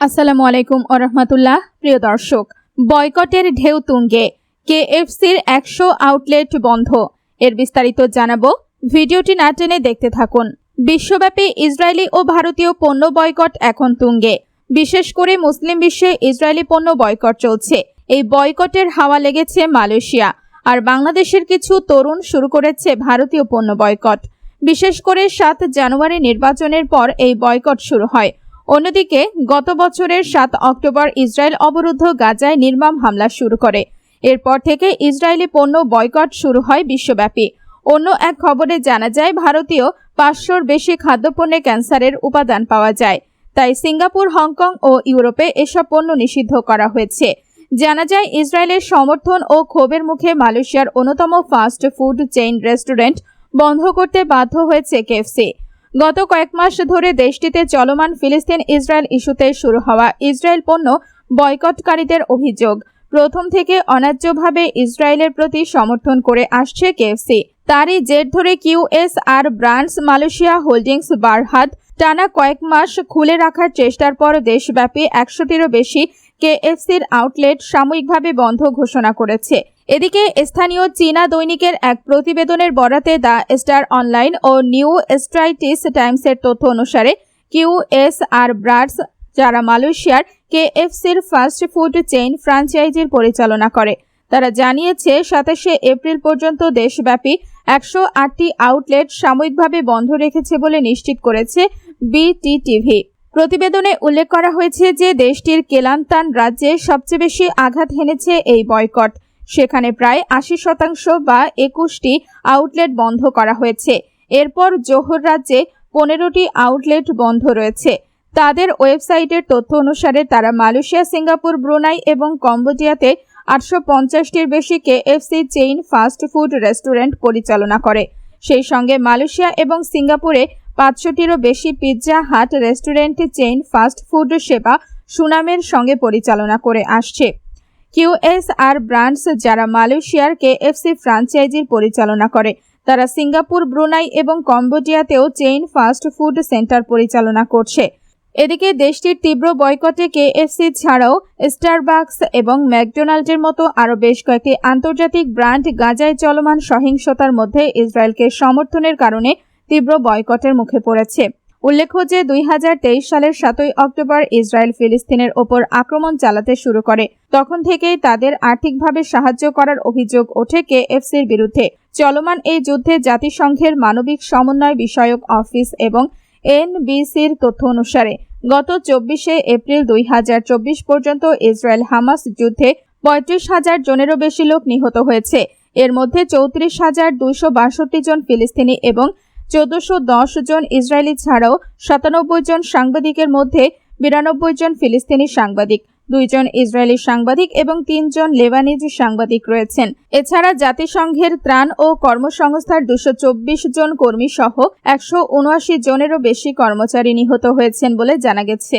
আসসালামু আলাইকুম ওরহমতুল্লাহ প্রিয় দর্শক, বয়কটের ঢেউ তুঙ্গে। কেএফসির একশো আউটলেট বন্ধ। এর বিস্তারিত জানাব। ভিডিওটি না টেনে দেখতে থাকুন। বিশ্বব্যাপী ইসরায়েলি ও ভারতীয় পণ্য বয়কট এখন তুঙ্গে। বিশেষ করে মুসলিম বিশ্বে ইসরায়েলি পণ্য বয়কট চলছে। এই বয়কটের হাওয়া লেগেছে মালয়েশিয়া। আর বাংলাদেশের কিছু তরুণ শুরু করেছে ভারতীয় পণ্য বয়কট। বিশেষ করে সাত জানুয়ারি নির্বাচনের পর এই বয়কট শুরু হয়। অন্যদিকে, গত বছরের সাত অক্টোবর ইসরায়েল অবরুদ্ধ গাজায় নির্মম হামলা শুরু করে। এরপর থেকে ইসরায়েলি পণ্য বয়কট শুরু হয় বিশ্বব্যাপী। অন্য এক খবরে জানা যায়, ভারতীয় পাঁচশোর বেশি খাদ্যপণ্যে ক্যান্সারের উপাদান পাওয়া যায়। তাই সিঙ্গাপুর, হংকং ও ইউরোপে এসব পণ্য নিষিদ্ধ করা হয়েছে। জানা যায়, ইসরায়েলের সমর্থন ও ক্ষোভের মুখে মালয়েশিয়ার অন্যতম ফাস্ট ফুড চেইন রেস্টুরেন্ট বন্ধ করতে বাধ্য হয়েছে কেএফসি। গত কয়েক মাস ধরে দেশটিতে চলমান ফিলিস্তিন ইসরায়েল ইস্যুতে শুরু হওয়া ইসরায়েল পণ্য বয়কটকারীদের অভিযোগ। প্রথম থেকে অন্যায্যভাবে ইসরায়েলের প্রতি সমর্থন করে আসছে কেএফসি। তারই জের ধরে QS R Brands Malaysia Holdings Berhad টানা কয়েক মাস খুলে রাখার চেষ্টার পর দেশব্যাপী একশোটিরও বেশি কেএফসির আউটলেট সাময়িকভাবে বন্ধ ঘোষণা করেছে। এদিকে স্থানীয় চীনা দৈনিকের এক প্রতিবেদনের বরাতে দ্য স্টার অনলাইন ও নিউ স্ট্রাইটিস টাইমসের তথ্য অনুসারে কিউএস আর ব্রাডস, যারা মালয়েশিয়ার কেএফসির ফাস্ট ফুড চেইন ফ্রাঞ্চাইজির পরিচালনা করে, তারা জানিয়েছে সাতাশে এপ্রিল পর্যন্ত দেশব্যাপী একশো আটটি আউটলেট সাময়িকভাবে বন্ধ রেখেছে বলে নিশ্চিত করেছে বিটিটিভি। প্রতিবেদনে উল্লেখ করা হয়েছে যে দেশটির কেলান্তান রাজ্যে সবচেয়ে বেশি আঘাত হেনেছে এই বয়কট। সেখানে প্রায় আশি শতাংশ বা একুশটি আউটলেট বন্ধ করা হয়েছে। এরপর জোহর রাজ্যে পনেরোটি আউটলেট বন্ধ রয়েছে। তাদের ওয়েবসাইটের তথ্য অনুসারে তারা মালয়েশিয়া, সিঙ্গাপুর, ব্রুনাই এবং কম্বোডিয়াতে আটশো পঞ্চাশটির বেশি KFC chain fast food restaurant পরিচালনা করে। সেই সঙ্গে মালয়েশিয়া এবং সিঙ্গাপুরে পাঁচশোটিরও বেশি Pizza Hut restaurant, chain, fast food সেবা সুনামের সঙ্গে পরিচালনা করে আসছে। কিউএসআর ব্রান্ডস, যারা মালয়েশিয়ার কেএফসি ফ্রাঞ্চাইজির পরিচালনা করে। তারা সিঙ্গাপুর, ব্রুনাই এবং কম্বোডিয়াতেও চেইন ফাস্ট ফুড সেন্টার পরিচালনা করছে। এদিকে দেশটির তীব্র বয়কটে কেএফসি ছাড়াও স্টারবাকস এবং ম্যাকডোনাল্ডের মতো আরও বেশ কয়েকটি আন্তর্জাতিক ব্র্যান্ড গাজায় চলমান সহিংসতার মধ্যে ইসরায়েলকে সমর্থনের কারণে তীব্র বয়কটের মুখে পড়েছে। উল্লেখ্য যে দুই সালের সাতই অক্টোবর ইসরায়েল ফিলিস্তিনের ওপর আক্রমণ চালাতে শুরু করে। তখন থেকেই তাদের আর্থিকভাবে সাহায্য করার অভিযোগ ওঠে কেএফসির বিরুদ্ধে। চলমান এই যুদ্ধে জাতিসংঘের মানবিক সমন্বয় বিষয়ক অফিস এবং এনবিসির তথ্য অনুসারে, গত চব্বিশে এপ্রিল দুই হাজার চব্বিশ পর্যন্ত ইসরায়েল হামাস যুদ্ধে পঁয়ত্রিশ হাজার জনেরও বেশি লোক নিহত হয়েছে। এর মধ্যে চৌত্রিশ হাজার দুইশো বাষট্টি জন ফিলিস্তিনি এবং চোদ্দশো দশ জন ইসরায়েলি ছাড়াও সাতানব্বই জন সাংবাদিকের মধ্যে বিরানব্বই জন ফিলিস্তিনি সাংবাদিক দুইজন ইসরায়েলি সাংবাদিক এবং তিনজন লেবানিজ সাংবাদিক রয়েছেন। এছাড়া জাতিসংঘের ত্রাণ ও কর্মসংস্থার দুশো চব্বিশ জন কর্মী সহ একশো উনআশি জনেরও বেশি কর্মচারী নিহত হয়েছেন বলে জানা গেছে।